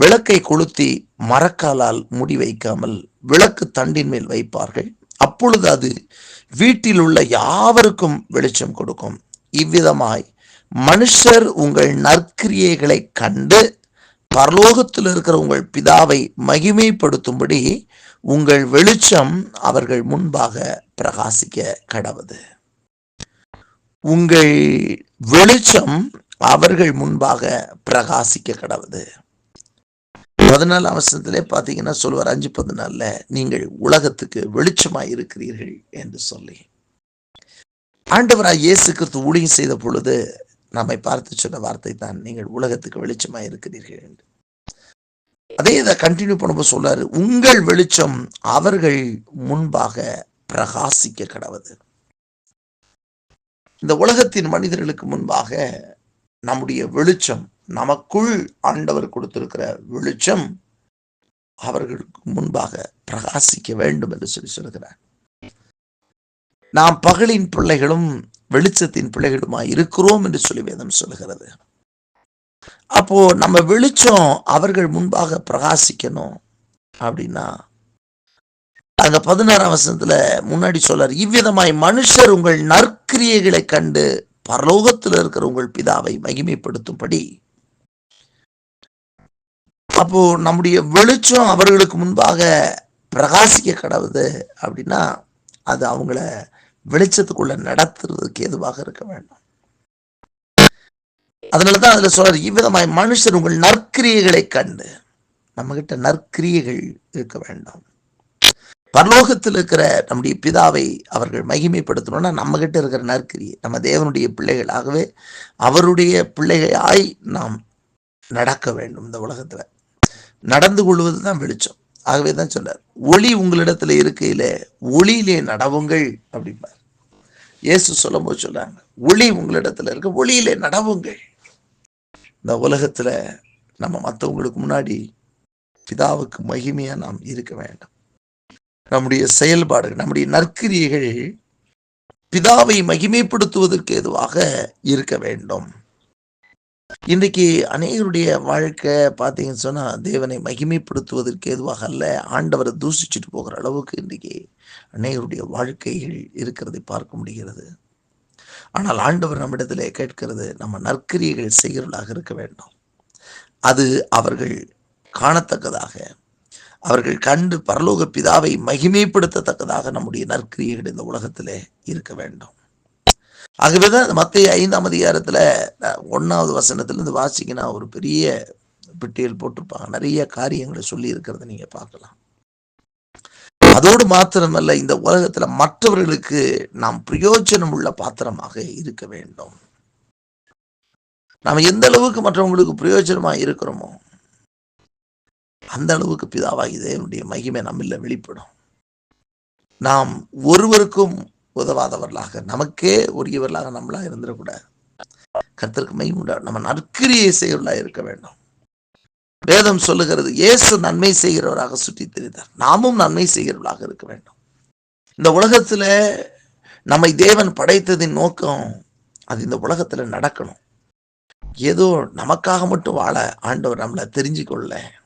விளக்கை கொளுத்தி மரக்காலால் முடி வைக்காமல் விளக்கு தண்டின் மேல் வைப்பார்கள். அப்பொழுது அது வீட்டில் உள்ள யாவருக்கும் வெளிச்சம் கொடுக்கும். இவ்விதமாய் மனுஷர் உங்கள் நற்கிரியைகளை கண்டு பரலோகத்தில் இருக்கிற உங்கள் பிதாவை மகிமைப்படுத்தும்படி உங்கள் வெளிச்சம் அவர்கள் முன்பாக பிரகாசிக்க கடவுது. உங்கள் வெளிச்சம் அவர்கள் முன்பாக பிரகாசிக்க கடவுது. பதினாலு அவசரத்திலே பார்த்தீங்கன்னா சொல்லுவார் அஞ்சு பதினாலில் நீங்கள் உலகத்துக்கு வெளிச்சமாய் இருக்கிறீர்கள் என்று சொல்லி. ஆண்டவராக இயேசு கிறிஸ்து ஊழியம் செய்த பொழுது நம்மை பார்த்து சொன்ன வார்த்தை தான் நீங்கள் உலகத்துக்கு வெளிச்சமாக இருக்கிறீர்கள் என்று. அதே இதை கண்டினியூ பண்ணும்போது சொல்றாரு உங்கள் வெளிச்சம் அவர்கள் முன்பாக பிரகாசிக்க கடவுது இந்த உலகத்தின் மனிதர்களுக்கு முன்பாக நம்முடைய வெளிச்சம் நமக்குள் ஆண்டவர் கொடுத்திருக்கிற வெளிச்சம் அவர்களுக்கு முன்பாக பிரகாசிக்க வேண்டும் என்று சொல்லி சொல்கிறார் நாம் பகலின் பிள்ளைகளும் வெளிச்சத்தின் பிள்ளைகளுமாய் இருக்கிறோம் என்று சொல்லி வேதம் சொல்கிறது அப்போ நம்ம வெளிச்சம் அவர்கள் முன்பாக பிரகாசிக்கணும் அப்படின்னா அங்க பதினாறாம் வசனத்துல முன்னாடி சொல்றார் இவ்விதமாய் மனுஷர் உங்கள் நற்கிரியைகளை கண்டு பரலோகத்தில் இருக்கிற உங்கள் பிதாவை மகிமைப்படுத்தும்படி. அப்போ நம்முடைய வெளிச்சம் அவர்களுக்கு முன்பாக பிரகாசிக்க கடவுது அப்படின்னா அது அவங்கள வெளிச்சத்துக்குள்ள நடத்துறதுக்கு எதுவாக இருக்க வேண்டும். அதனாலதான் அதுல சொல்ற இவ்விதமாய் மனுஷர் உங்கள் நற்கிரியைகளை கண்டு. நம்ம கிட்ட நற்கிரியைகள் இருக்க வேண்டாம். பரலோகத்தில் இருக்கிற நம்முடைய பிதாவை அவர்கள் மகிமைப்படுத்தணும்னா நம்ம கிட்ட இருக்கிற நற்கிரியை நம்ம தேவனுடைய பிள்ளைகளாகவே அவருடைய பிள்ளைகளாய் நாம் நடக்க வேண்டும் இந்த உலகத்துல. நடந்து கொள்வது தான் வெளிச்சம். ஆகவே தான் சொன்னார் ஒளி உங்களிடத்துல இருக்கையில ஒளியிலே நடவுங்கள் அப்படிம்பார். இயேசு சொல்லும் போது சொல்றாங்க ஒளி உங்களிடத்துல இருக்க ஒளியிலே நடவுங்கள். இந்த உலகத்துல நம்ம மற்றவங்களுக்கு முன்னாடி பிதாவுக்கு மகிமையா நாம் இருக்க வேண்டும். நம்முடைய செயல்பாடுகள் நம்முடைய நற்கிரியைகள் பிதாவை மகிமைப்படுத்துவதற்கு எதுவாக இருக்க வேண்டும். இன்றைக்கு அநேகருடைய வாழ்க்கை பார்த்தீங்கன்னு சொன்னா தேவனை மகிமைப்படுத்துவதற்கு எதுவாக அல்ல ஆண்டவரை தூசிச்சுட்டு போகிற அளவுக்கு இன்றைக்கு அநேகருடைய வாழ்க்கைகள் இருக்கிறதை பார்க்க முடிகிறது. ஆனால் ஆண்டவர் நம்மிடத்தில் கேட்கிறது நம்ம நற்கிரியைகள் செய்கிறவர்களாக இருக்க வேண்டும். அது அவர்கள் காணத்தக்கதாக அவர்கள் கண்டு பரலோக பிதாவை மகிமைப்படுத்தத்தக்கதாக நம்முடைய நற்கிரியைகள் இந்த உலகத்திலே இருக்க வேண்டும். ஆகவேதான் மத்திய ஐந்தாம் அதிகாரத்துல ஒன்றாவது ஒண்ணாவது வசனத்துல இருந்து வாசிக்கினா ஒரு பெரிய பெட்டியல் போட்டிருப்பாங்க. நிறைய காரியங்களை சொல்லி இருக்கிறத நீங்க பார்க்கலாம். அதோடு மாத்திரமல்ல இந்த உலகத்துல மற்றவர்களுக்கு நாம் பிரயோஜனம் உள்ள பாத்திரமாக இருக்க வேண்டும். நாம் எந்த அளவுக்கு மற்றவங்களுக்கு பிரயோஜனமா இருக்கிறோமோ அந்த அளவுக்கு பிதாவாகி தேவனுடைய மகிமை நம்மில் வெளிப்படும். நாம் ஒருவருக்கும் உதவாதவர்களாக நமக்கே உரியவர்களாக நம்மளா இருந்துடக்கூடாது. கர்த்தருக்கு மகிமை உண்டாகும் நம்ம நற்கிரியை செய்வர்களாக இருக்க வேண்டும். வேதம் சொல்லுகிறது இயேசு நன்மை செய்கிறவராக சுற்றி தெரிந்தார். நாமும் நன்மை செய்கிறவர்களாக இருக்க வேண்டும். இந்த உலகத்துல நம்மை தேவன் படைத்ததின் நோக்கம் அது இந்த உலகத்துல நடக்கணும். ஏதோ நமக்காக மட்டும் வாழ ஆண்டவர் நம்மளை தெரிஞ்சுக்கொள்ள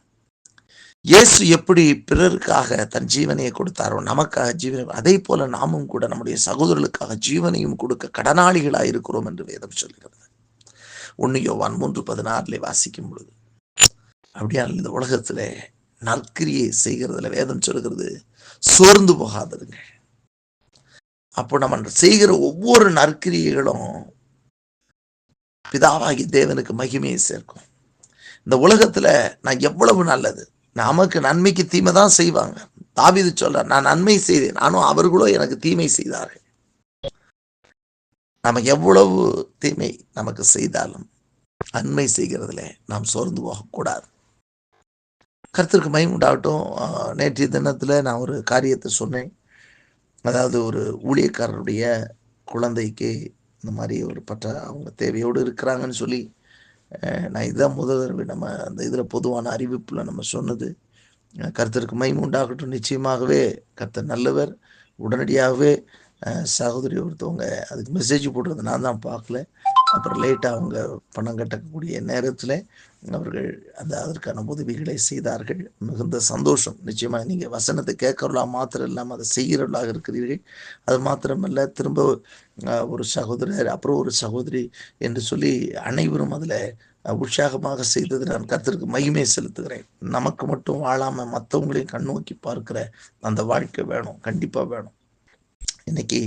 இயேசு எப்படி பிறருக்காக தன் ஜீவனையை கொடுத்தாரோ நமக்காக ஜீவனை அதே போல நாமும் கூட நம்முடைய சகோதரர்களுக்காக ஜீவனையும் கொடுக்க கடனாளிகளாக இருக்கிறோம் என்று வேதம் சொல்கிறது. ஒன்று யோவான் மூன்று பதினாறுல வாசிக்கும் பொழுது அப்படியா இந்த உலகத்துல நற்கிரியை செய்கிறதுல வேதம் சொல்கிறது சோர்ந்து போகாததுங்க அப்போ நம்ம செய்கிற ஒவ்வொரு நற்கிரியைகளும் பிதாவாகி தேவனுக்கு மகிமையை சேர்க்கும். இந்த உலகத்துல நான் எவ்வளவு நல்லது நமக்கு நன்மைக்கு தீமை தான் செய்வாங்க. தாவிது சொல்ற நான் நன்மை செய்தேன் நானும் அவர்களோ எனக்கு தீமை செய்தார்கள். நம்ம எவ்வளவு தீமை நமக்கு செய்தாலும் நன்மை செய்கிறதுல நாம் சோர்ந்து போகக்கூடாது. கருத்திற்கு மயம் உண்டாகட்டும். நேற்றைய தினத்துல நான் ஒரு காரியத்தை சொன்னேன். அதாவது ஒரு ஊழியக்காரருடைய குழந்தைக்கு இந்த மாதிரி ஒரு பற்ற அவங்க தேவையோடு இருக்கிறாங்கன்னு சொல்லி நான் இதுதான் முதல் தடவை நம்ம அந்த இதில் பொதுவான அறிவிப்பில் நம்ம சொன்னது. கருத்தருக்கு கர்த்தருக்கு உண்டாகட்டும். நிச்சயமாகவே கர்த்தர் நல்லவர். உடனடியாகவே சகோதரி ஒருத்தவங்க அதுக்கு மெசேஜ் போட்டிருந்த நான் தான் பார்க்கல. அப்புறம் லேட்டாக அவங்க பணம் கட்டக்கூடிய நேரத்தில் அவர்கள் அந்த அதற்கான உதவிகளை செய்தார்கள். மிகுந்த சந்தோஷம். நிச்சயமாக நீங்கள் வசனத்தை கேட்கறவளா மாத்திரம் இல்லாமல் அதை செய்கிறவர்களாக இருக்கிறீர்கள். அது மாத்திரமல்ல திரும்ப ஒரு சகோதரர் அப்புறம் ஒரு சகோதரி என்று சொல்லி அனைவரும் அதில் உற்சாகமாக செய்தது நான் கத்திற்கு மகிமை செலுத்துகிறேன். நமக்கு மட்டும் வாழாமல் மற்றவங்களையும் கண்ணோக்கி பார்க்கிற அந்த வாழ்க்கை வேணும். கண்டிப்பாக வேணும். இன்னைக்கு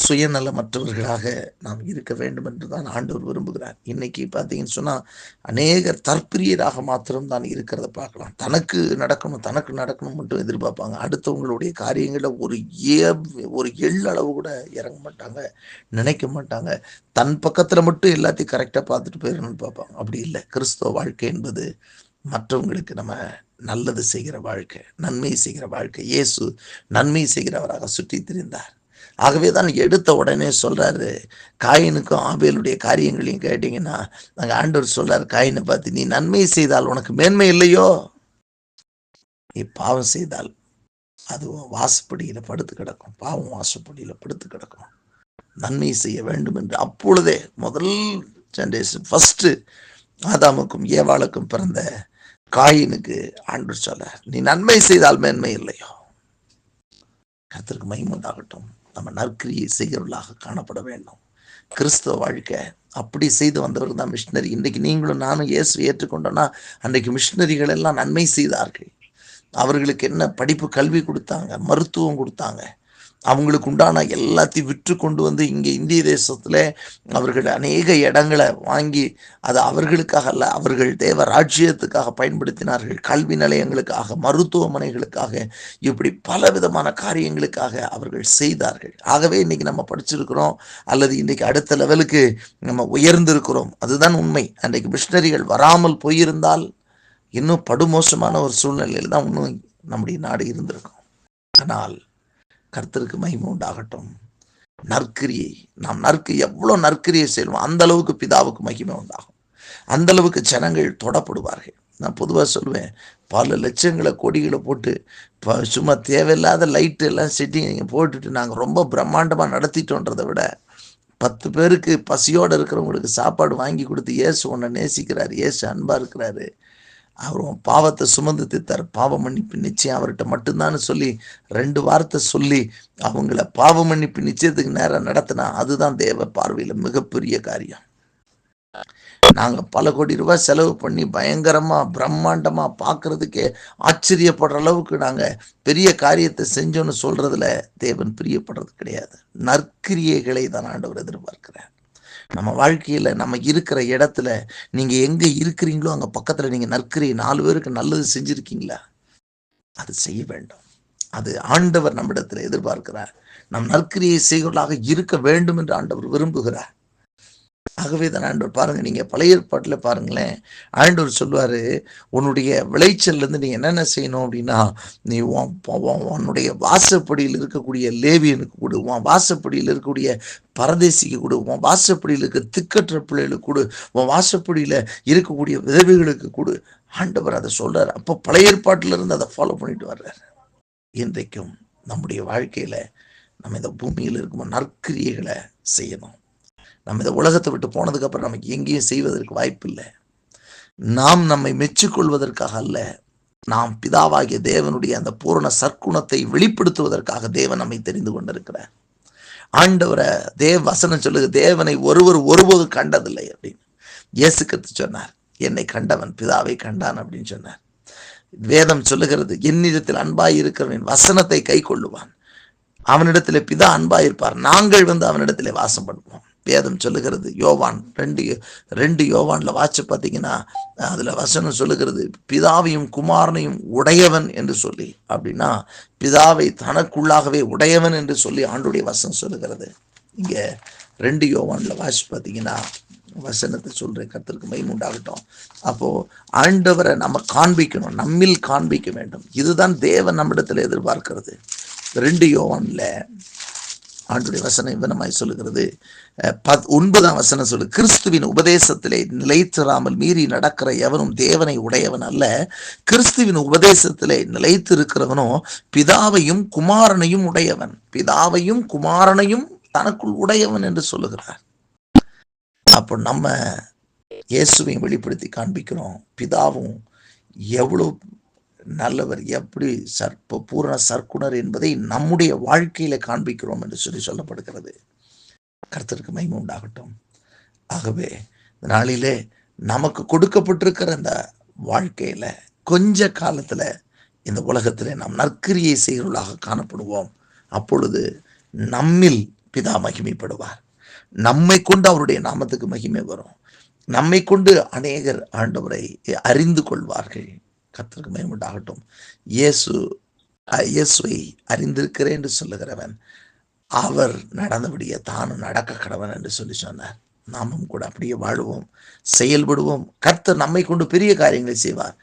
சுயநலமற்றவர்களாக நாம் இருக்க வேண்டும் என்று தான் ஆண்டவர் விரும்புகிறார். இன்னைக்கு பார்த்தீங்கன்னு சொன்னால் அநேகர் தற்பிரியராக மாத்திரம் தான் இருக்கிறத பார்க்கலாம். தனக்கு நடக்கணும் தனக்கு நடக்கணும் மட்டும் எதிர்பார்ப்பாங்க. அடுத்தவங்களுடைய காரியங்களில் ஒரு ஏ ஒரு எள்ளளவு கூட இறங்க மாட்டாங்க நினைக்க மாட்டாங்க. தன் பக்கத்தில் மட்டும் எல்லாத்தையும் கரெக்டாக பார்த்துட்டு போயிடணும்னு பார்ப்பாங்க. அப்படி இல்லை. கிறிஸ்துவ வாழ்க்கை என்பது மற்றவங்களுக்கு நம்ம நல்லது செய்கிற வாழ்க்கை நன்மை செய்கிற வாழ்க்கை. இயேசு நன்மை செய்கிறவராக சுற்றி திரிந்தார் ஆகவே தான் எடுத்த உடனே சொல்கிறாரு காயினுக்கும் ஆபேலுடைய காரியங்களையும் கேட்டிங்கன்னா நாங்கள் ஆண்டவர் சொல்கிறார் காயினை பார்த்து நீ நன்மை செய்தால் உனக்கு மேன்மை இல்லையோ? நீ பாவம் செய்தால் அது வாசப்படியில் படுத்து கிடக்கும். பாவம் வாசப்படியில் படுத்து கிடக்கும். நன்மை செய்ய வேண்டும் என்று. அப்பொழுதே முதல் ஜென்ரேஷன் ஃபஸ்ட்டு ஆதாமுக்கும் ஏவாளுக்கும் பிறந்த காயினுக்கு ஆண்டு சொல்ல நீ நன்மை செய்தால் மேன்மை இல்லையோ? கருத்திற்கு மகிமை நம்ம நற்கிரியை செய்கிறவர்களாக காணப்பட வேண்டும். கிறிஸ்தவ வாழ்க்கை அப்படி செய்து வந்தவர்கள் தான் மிஷினரி. இன்றைக்கு நீங்களும் நானும் இயேசு ஏற்றுக்கொண்டோன்னா அன்றைக்கு மிஷினரிகள் எல்லாம் நன்மை செய்தார்கள். அவர்களுக்கு என்ன படிப்பு கல்வி கொடுத்தாங்க மருத்துவம் கொடுத்தாங்க. அவங்களுக்கு உண்டான எல்லாத்தையும் விற்று கொண்டு வந்து இங்கே இந்திய தேசத்தில் அவர்கள் அநேக இடங்களை வாங்கி அதை அவர்களுக்காக அல்ல அவர்கள் தேவ ராஜ்யத்துக்காக பயன்படுத்தினார்கள். கல்வி நிலையங்களுக்காக மருத்துவமனைகளுக்காக இப்படி பல விதமான காரியங்களுக்காக அவர்கள் செய்தார்கள். ஆகவே இன்னைக்கு நம்ம படிச்சிருக்கிறோம் அல்லது இன்றைக்கு அடுத்த லெவலுக்கு நம்ம உயர்ந்திருக்கிறோம். அதுதான் உண்மை. அன்றைக்கு மிஷினரிகள் வராமல் போயிருந்தால் இன்னும் படுமோசமான ஒரு சூழ்நிலையில் தான் இன்னும் நம்முடைய நாடு இருந்திருக்கும். ஆனால் கர்த்தருக்கு மகிமை உண்டாகட்டும். நற்கிரியை நாம் நற்கு எவ்வளோ நற்கிரியை செய்வோம் அந்த அளவுக்கு பிதாவுக்கு மகிமை உண்டாகும். அந்த அளவுக்கு ஜனங்கள் தொடப்படுவார்கள். நான் பொதுவாக சொல்லுவேன் பல லட்சங்களை கொடிகளை போட்டு இப்போ சும்மா தேவையில்லாத லைட்டு எல்லாம் செட்டிங் போட்டுட்டு நாங்கள் ரொம்ப பிரம்மாண்டமாக நடத்திட்டோன்றதை விட பத்து பேருக்கு பசியோடு இருக்கிறவங்களுக்கு சாப்பாடு வாங்கி கொடுத்து இயேசு உன்னை நேசிக்கிறார் இயேசு அன்பாக இருக்கிறாரு. அவர் உன் பாவத்தை சுமந்து தீர்த்தார். பாவ மன்னிப்பு நிச்சயம் அவர்கிட்ட மட்டும்தான் சொல்லி ரெண்டு வார்த்தை சொல்லி அவங்கள பாவ மன்னிப்பு நிச்சயத்துக்கு நேரம் நடத்தினா அதுதான் தேவ பார்வையில மிகப்பெரிய காரியம். நாங்க பல கோடி ரூபாய் செலவு பண்ணி பயங்கரமா பிரம்மாண்டமா பார்க்குறதுக்கே ஆச்சரியப்படுற அளவுக்கு நாங்க பெரிய காரியத்தை செஞ்சோன்னு சொல்றதுல தேவன் பிரியப்படுறது கிடையாது. நற்கிரியைகளை தான் ஆண்டவர் எதிர்பார்க்கிறார். நம்ம வாழ்க்கையில் நம்ம இருக்கிற இடத்துல நீங்கள் எங்கே இருக்கிறீங்களோ அங்கே பக்கத்தில் நீங்கள் நற்கிரியை நாலு பேருக்கு நல்லது செஞ்சுருக்கீங்களா? அது செய்ய வேண்டும். அது ஆண்டவர் நம்மிடத்தில் எதிர்பார்க்கிறார். நம் நற்கிரியை செய்கிறவர்களாக இருக்க வேண்டும் என்று ஆண்டவர் விரும்புகிறார். ஆகவே தான் ஆண்டவர் பாருங்கள் நீங்கள் பழைய ஏற்பாட்டில் பாருங்களேன். ஆண்டவர் சொல்லுவார் உன்னுடைய விளைச்சல்லேருந்து நீ என்னென்ன செய்யணும் அப்படின்னா நீ உன் உன் உன்னுடைய வாசப்படியில் இருக்கக்கூடிய லேவியனுக்கு கொடு உன் வாசப்படியில் இருக்கக்கூடிய பரதேசிக்கு கொடு உன் வாசப்படியில் இருக்க திக்கற்ற பிள்ளைகளுக்கு கொடு உன் வாசப்படியில் இருக்கக்கூடிய விதவைகளுக்கு கொடு. ஆண்டவர் அதை சொல்கிறார் அப்போ பழைய ஏற்பாட்டில இருந்து அதை ஃபாலோ பண்ணிட்டு வர்றாரு. இன்றைக்கும் நம்முடைய வாழ்க்கையில் நம்ம இந்த பூமியில் இருக்கும் நற்கிரியைகளை செய்யணும். நம்ம இந்த உலகத்தை விட்டு போனதுக்கப்புறம் நமக்கு எங்கேயும் செய்வதற்கு வாய்ப்பு இல்லை. நாம் நம்மை மெச்சிக்கொள்வதற்காக அல்ல நாம் பிதாவாகிய தேவனுடைய அந்த பூரண சற்குணத்தை வெளிப்படுத்துவதற்காக தேவன் நம்மை தெரிந்து கொண்டிருக்கிறார். ஆண்டவரை தேவ வசனம் சொல்லுது தேவனை ஒருவர் ஒருபோது கண்டதில்லை அப்படின்னு. இயேசு கிறிஸ்து சொன்னார் என்னை கண்டவன் பிதாவை கண்டான் அப்படின்னு சொன்னார். வேதம் சொல்லுகிறது என்னிடத்தில் அன்பாய் இருக்கிறவன் வசனத்தை கை கொள்ளுவான். அவனிடத்தில் பிதா அன்பாயிருப்பார். நாங்கள் வந்து அவனிடத்தில் வாசம் பண்ணுவோம். வேதம் சொல்லுகிறது. யோவான் ரெண்டு ரெண்டு யோவான்ல வாட்ச பார்த்தீங்கன்னா அதுல வசனம் சொல்லுகிறது பிதாவையும் குமாரனையும் உடையவன் என்று சொல்லி. அப்படின்னா பிதாவை தனக்குள்ளாகவே உடையவன் என்று சொல்லி ஆண்டுடைய வசனம் சொல்லுகிறது. இங்க ரெண்டு யோவான்ல வாட்சி பார்த்தீங்கன்னா வசனத்தை சொல்கிற கருத்திற்கு மகிமை உண்டாகட்டும். அப்போ ஆண்டவரை நம்ம காண்பிக்கணும் நம்மில் காண்பிக்க வேண்டும். இதுதான் தேவன் நம்மிடத்தில் எதிர்பார்க்கிறது. ரெண்டு யோவான்ல ஆண்டுடைய வசனம் இவனமாய் சொல்லுகிறது. பத் ஒன்பதாம் வசனம் சொல்லு கிறிஸ்துவின் உபதேசத்திலே நிலைத்திராமல் மீறி நடக்கிற எவனும் தேவனை உடையவன் அல்ல. கிறிஸ்துவின் உபதேசத்திலே நிலைத்திருக்கிறவனோ பிதாவையும் குமாரனையும் உடையவன். பிதாவையும் குமாரனையும் தனக்குள் உடையவன் என்று சொல்லுகிறார். அப்போ நம்ம இயேசுவையும் வெளிப்படுத்தி காண்பிக்கிறோம். பிதாவும் எவ்வளோ நல்லவர் எப்படி சற்ப பூரண சர்க்குணர் என்பதை நம்முடைய வாழ்க்கையில காண்பிக்கிறோம் என்று சொல்லி சொல்லப்படுகிறது. கருத்திற்கு மகிமை உண்டாகட்டும். ஆகவே இந்த நாளிலே நமக்கு கொடுக்கப்பட்டிருக்கிற இந்த வாழ்க்கையில கொஞ்ச காலத்துல இந்த உலகத்திலே நாம் நற்கிரியை செய்கிறவர்களாக காணப்படுவோம். அப்பொழுது நம்மில் பிதா மகிமைப்படுவார். நம்மை கொண்டு அவருடைய நாமத்துக்கு மகிமை வரும். நம்மை கொண்டு அநேகர் ஆண்டவரை அறிந்து கொள்வார்கள். கத்திற்கு மேம்பட்டாகட்டும் உண்டாகட்டும் இயேசு இயேசுவை அறிந்திருக்கிறேன் என்று சொல்லுகிறவன் அவர் நடந்தபடியே தானும் நடக்க கடவன் என்று சொல்லி சொன்னார். நாமும் கூட அப்படியே வாழுவோம் செயல்படுவோம். கர்த்தர் நம்மை கொண்டு பெரிய காரியங்களை செய்வார்.